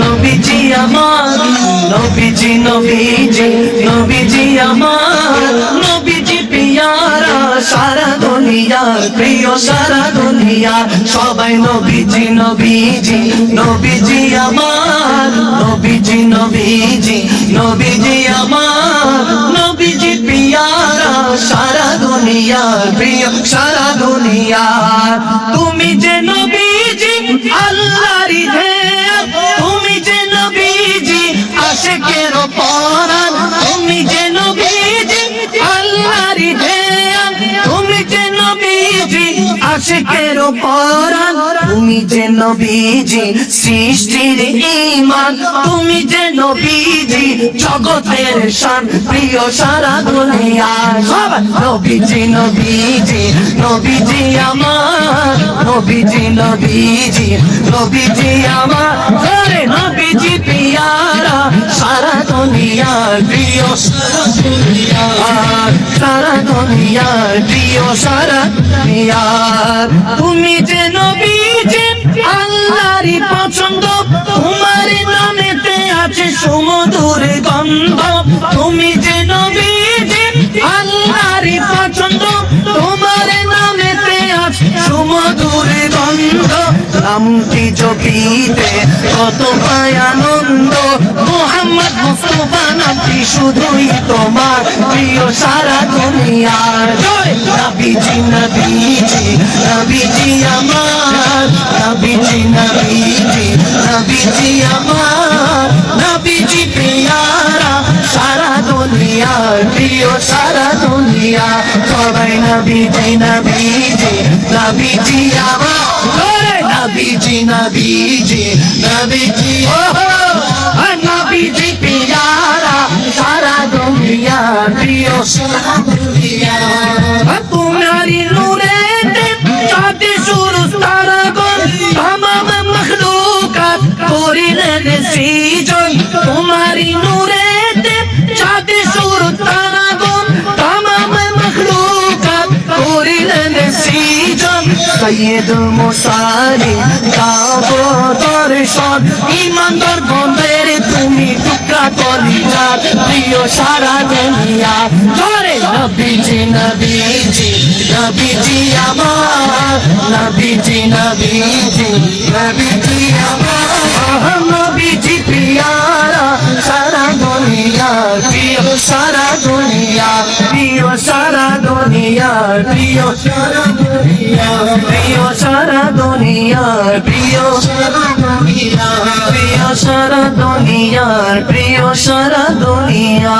নবীজি আমার, নবীজি নবীজি নবীজি আমার, নবীজি পিয়ারা, সারা দুনিয়ার প্রিয়, সারা দুনিয়া সবাই নবীজি নবীজি নবীজি আমার, নবীজি নবীজি নবীজি আমার, নবীজি পিয়ারা, সারা দুনিয়ার প্রিয়, সারা দুনিয়ার। তুমি যে নবীজি আশেকের পরাণ তুমি যে নবীজি, সৃষ্টির ইমান তুমি যে নবীজি, জগতের শান, প্রিয় সারা দুনিয়া। নবীজি নবীজি নবীজি আমার, নবীজি নবীজি নবীজি আমার। নবীজি পিয়ারা সারা দুনিয়ার প্রিয়, সারা দুনিয়ার সারা দুনিয়ার প্রিয়, সারা দুনিয়ার তুমি যে নবীজি আল্লাহরই পছন্দ, তোমার নামেতে আছে সুমধুর গন্ধ। তুমি যে নবীজি আল্লাহরই পছন্দ, তোমার নামেতে আছে সুমধুর গন্ধ। নামটি জপিতে কত পায় আনন্দ। মোহাম্মদ মুস্তফা নামটি শুধুই তোমার প্রিয় সারা দুনিয়ার। নবীজি নবীজি নবীজি আমার নবীজি নবীজি নবীজি আমার নবীজি পিয়ারা সারা দুনিয়ার প্রিয় সারা দুনিয়া সবাই নবীজি নবীজি নবীজি আমার। নবীজি নবীজি নবীজি নবীজি পিয়ারা, সারা দুনিয়ার প্রিয়, সারা দুনিয়া। তোমারি নূরে চাঁদে সুরুজ তারাগণ তামাম মখলুকাত করিলেন সৃজন। তোমারি নূরে সৈয়দুল মুসারি গাব দর্শন। ইমানদার বন্ধের তুমি টুকরা কলিজার, প্রিয় সারা দুনিয়া। জরে নবীজি নবীজি নবীজি আমার, নবীজি নবীজি নবীজি আমার। নবীজি পিয়ারা, সারা দুনিয়া, প্রিয় সারা দুনিয়া, প্রিয় সারা দুনিয়া প্রিয় সারা দুনিয়া প্রিয় সারা দুনিয়া প্রিয় সারা দুনিয়া প্রিয় সারা দুনিয়ার প্রিয় সারা দুনিয়া।